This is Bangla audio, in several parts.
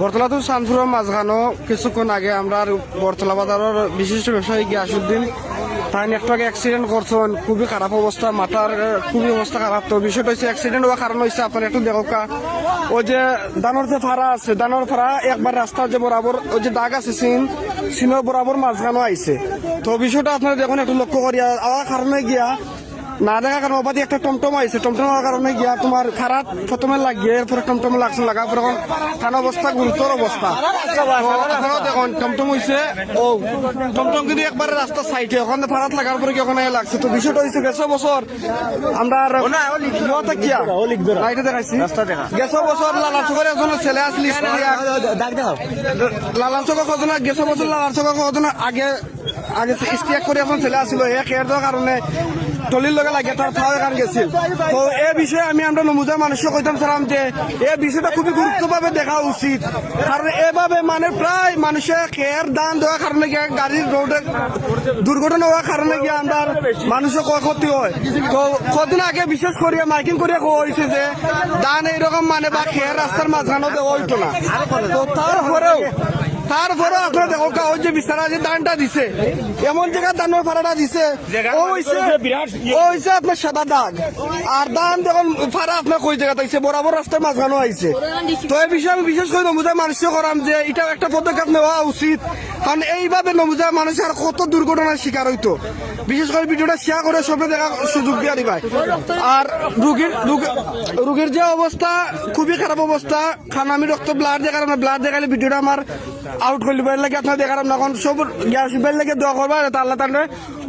বরতলা তো সানপুরের মাঝখানো কিছুক্ষণ আগে আমরা বরতলা বাজারের বিশিষ্ট ব্যবসায়ী গিয়াসুদ্দিন তাই একটু অ্যাক্সিডেন্ট করছেন। খুবই খারাপ অবস্থা, মাথার খুবই অবস্থা খারাপ। তো বিষয়টা হচ্ছে অ্যাক্সিডেন্ট হওয়ার কারণ হচ্ছে আপনার একটু দেখো ওই যে দানোর যে ফাড়া আছে দানোর ফাড়া একবার রাস্তার যে বরাবর, ওই যে দাগ আছে সিন, সিনের বরাবর মাঝখানো আইছে। তো বিষয়টা আপনারা দেখুন একটু লক্ষ্য করিয়া আওয়ার কারণে গিয়া না দেখার কারণে ওপাদি একটা টমটম আইছে। টমটম হওয়ার কারণে গিয়া তোমার খারাপ প্রথমে লাগিয়ে এরপরে টমটম লাগছে লাগার পর এখন থান অবস্থা গুরুতর অবস্থা। তো দেখুন টমটম হইছে। ও টমটম কিন্তু একবারে রাস্তার সাইডে ওখানে ফারাত লাগার পরে কি ওখানে লাগছে? তো বিষয়টা হইছে গেছে বছর আমরা লাইটে দেখাইছি। গেছে বছর লালা চোখের একজন ছেলে আসলি লালান চোখ কজন গেছে বছর লালার কজন আগে আগে স্টিয়াক করে এখন ছেলে এই খেয়ার দেওয়ার কারণে টলির লগে লাগে থাওয়ার কারণ গেছিল। তো এই বিষয়ে আমি আমরা নমুজা মানুষকে কইতাম চালাম যে এই বিষয়টা খুবই গুরুত্বভাবে দেখা উচিত। কারণ এভাবে মানে প্রায় মানুষের খেয়ার দান দেওয়ার কারণে গিয়ে গাড়ির রোডে দুর্ঘটনা হওয়ার কারণে গিয়ে আমরা মানুষের ক্ষতি হয়। তো কদিন আগে বিশেষ করে মাইকিং করে কোয়া হয়েছে যে দান এইরকম মানে বা খেয়ার রাস্তার মাঝখানে দেওয়া হইতো না। তো তারপরেও তারপরে আপনারা দেখো কা ওই যে বিছানা যে দানটা দিছে এমন জায়গা দানের ফাড়াটা দিছে। ও হইছে ও হইছে আপনার সাদা দাগ। আর দান দেখুন ফাড়া আপনার কই জায়গা তাইছে বরাবর রাস্তার মাঝখানো আইছে। তো এই বিষয়ে আমি বিশেষ করে নমুজা মানুষকে করাম যে এটাও একটা পদক্ষেপ নেওয়া উচিত। কারণ এইভাবে নমুজা মানুষ আর কত দুর্ঘটনার শিকার হইতো। বিশেষ করে ভিডিওটা শেয়ার করে সবে দেখা সুযোগ দিয়া দিবাই আর রুগীর রুগী- রুগীর যে অবস্থা খুবই খারাপ অবস্থা। খান আমি রক্ত ব্লাড দেখার না ব্লাড দেখালে ভিডিওটা আমার আউট করে দিবার লাগে, আপনার দেখার না এখন সব গ্যাস দিবার লাগে, দোয়া করবা, যাতে আল্লাহ তাহলে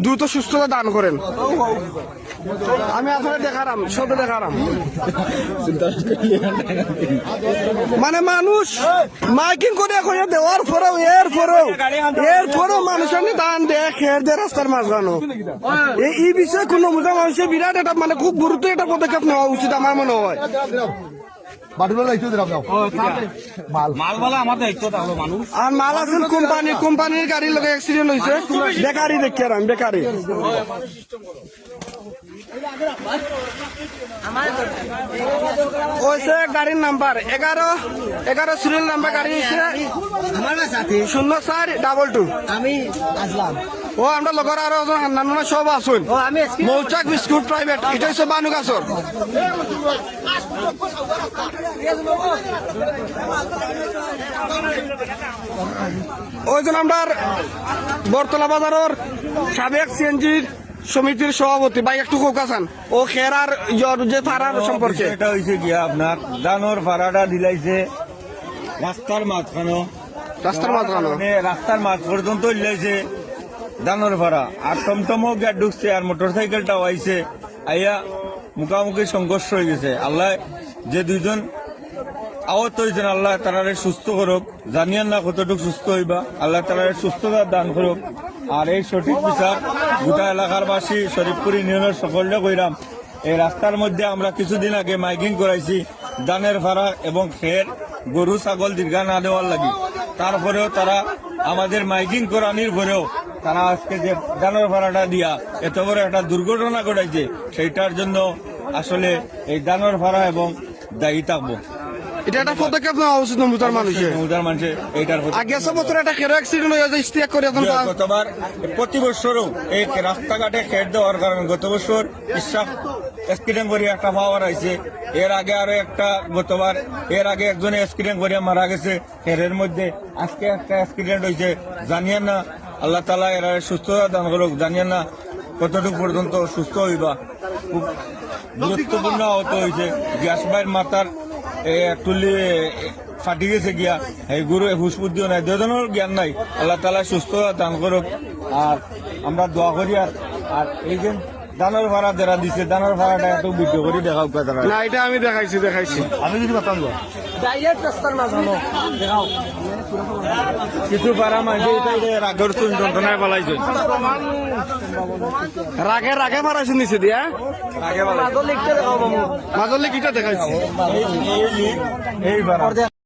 দ্রুত সুস্থতা দান করেন। আমি আপনার দেখারাম, সবে দেখারাম। মানে মানুষ, মাইকিং করে কইয়া দেওয়ার পরেও, এর পরেও এর পরেও মানুষের দান দেয়, খের দেয় রাস্তার মাঝখানো এই বিষয়ে কোনো বোঝা মানুষের বিরাট একটা মানে খুব গুরুত্ব একটা পদক্ষেপ নেওয়া উচিত আমার মনে হয়। বাটুলা লাইছো দিলাম দাও মাল। মালবালা আমার দায়িত্ব থাকল মানুষ। আর মাল আছেন কোম্পানি কোম্পানির গাড়ির লোক অ্যাক্সিডেন্ট হয়েছে বেকারি দেখি আর আমি বেকারি। ওইসে গাড়ির নাম্বার। এগারো এগারো সিরিয়াল নাম্বার গাড়ি হয়েছে আমার না সাথে শূন্য চার ডাবল টু আমি আসলাম। ও আমরা লগর আরও নাম সব আসুন ও আমি মৌচাক বিস্কুট প্রাইভেট এটা হচ্ছে বানুগাছর ওইজন আমরা বরতলা বাজারের সাবেক সিএনজির সমিতির সভাপতি ভাই একটু কোকাসান ও খেরার যে ফারার সম্পর্কে এটা হয়েছে গিয়া আপনার দানোর ভাড়াটা দিলাইছে রাস্তার মাঝখানো। রাস্তার মাঝখানো মানে রাস্তার মাঝ পর্যন্ত দিলাইছে দানোর ভাড়া। আর টমটমও গিয়া ঢুকছে আর মোটর সাইকেলটাও আইছে, আইয়া মুখামুখি সংঘর্ষ হয়ে গেছে। আল্লাহ যে দুইজন আহত হয়েছেন, আল্লাহ তারারে সুস্থ করুক। জানিয়ান না কতটুকু সুস্থ হইবা। আল্লাহ তারারে সুস্থতা দান করুক। আর এই সঠিক বিচার গোটা এলাকার বাসী শরীফপুর ইউনিয়নের সকলে কইরাম। এই রাস্তার মধ্যে আমরা কিছুদিন আগে মাইকিং করাইছি, দানের ভাড়া এবং খের, গরু, ছাগল দীর্ঘা না দেওয়ার লাগি। তারপরেও তারা আমাদের মাইকিং করানির পরেও তারা আজকে যে দানের ভাড়াটা দিয়া এত বড় একটা দুর্ঘটনা ঘটেছে সেইটার জন্য আসলে এই দানের ভাড়া এবং দায়ী থাকব। এটা একটা পদক্ষেপ নেওয়া উচিত নমুতার মানুষের। সমুদার মানুষের এইটার প্রতি আগে বছর একটা খেরো অ্যাক্সিডেন্ট হয়ে যায় ইস্তিয়াক করে এখন গতবার প্রতি বছরও এই রাস্তাঘাটে খেট দেওয়ার কারণে গত বছর ইসাক অ্যাক্সিডেন্ট করে একটা পাওয়ার হয়েছে এর আগে আরও একটা গতবার এর আগে একজন অ্যাক্সিডেন্ট করে মারা গেছে খেরের মধ্যে। আজকে একটা অ্যাক্সিডেন্ট হয়েছে জানিয়েন না। আল্লাহ তালা এরা সুস্থতা দান করুক জানিয়েন না কতটুকু পর্যন্ত সুস্থ হইবা। খুব গুরুত্বপূর্ণ আহত হয়েছে। গ্যাস বাইর মাথার এ, তুলি এ, ফাটি গেছে গিয়া। এই গুরু হুসবুদ্ধিও নাই। দুজনের জ্ঞান নাই। আল্লাহ তালা সুস্থ দান করুক আর আমরা দোয়া করি আর এই যে দানের ভাড়া যারা দিছে দানের ভাড়াটা একটু ভিডিও করে দেখাও তারা না এটা আমি দেখাইছি দেখাইছি আমি যদি বাতাম ডাইরেক্ট রাস্তার মাঝানো দেখাও কিছু ভাড়া মাঝে রাগের চুন যন্ত্রণায় পালাইছে রাগে রাগে মারাইছে নিচে দিয়া রাগে দেখাও মাজলে কিটা দেখাইছি এই-